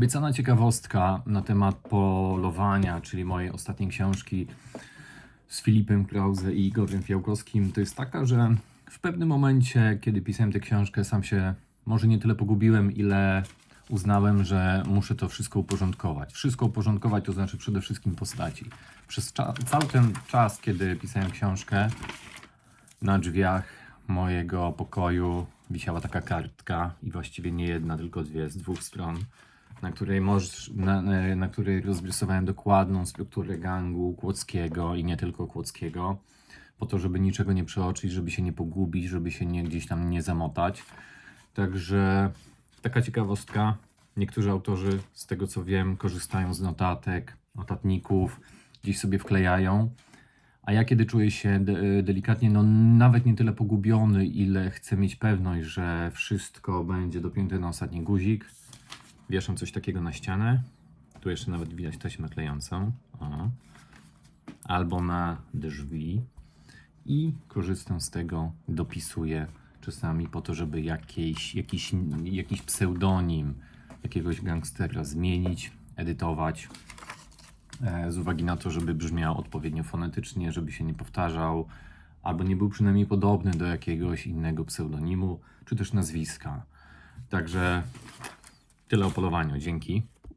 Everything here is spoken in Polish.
Obiecana ciekawostka na temat polowania, czyli mojej ostatniej książki z Filipem Krause i Igorem Fiałkowskim, to jest taka, że w pewnym momencie, kiedy pisałem tę książkę, sam się może nie tyle pogubiłem, ile uznałem, że muszę to wszystko uporządkować. Wszystko uporządkować to znaczy przede wszystkim postaci. Przez cza- cały ten czas, kiedy pisałem książkę, na drzwiach mojego pokoju wisiała taka kartka i właściwie nie jedna, tylko dwie z dwóch stron, na której, możesz, na, na- której rozrysowałem dokładną strukturę gangu Kłodzkiego i nie tylko Kłodzkiego, po to, żeby niczego nie przeoczyć, żeby się nie pogubić, żeby się nie, gdzieś tam nie zamotać. Także taka ciekawostka. Niektórzy autorzy, z tego co wiem, korzystają z notatek, notatników, gdzieś sobie wklejają. A ja kiedy czuję się de- delikatnie, no nawet nie tyle pogubiony, ile chcę mieć pewność, że wszystko będzie dopięte na ostatni guzik, wieszam coś takiego na ścianę. Tu jeszcze nawet widać taśmę klejącą. O. Albo na drzwi. I korzystam z tego, dopisuję czasami po to, żeby jakiś, jakiś, pseudonim jakiegoś gangstera zmienić, edytować e, z uwagi na to, żeby brzmiał odpowiednio fonetycznie, żeby się nie powtarzał, albo nie był przynajmniej podobny do jakiegoś innego pseudonimu, czy też nazwiska. Także tyle o polowaniu. Dzięki.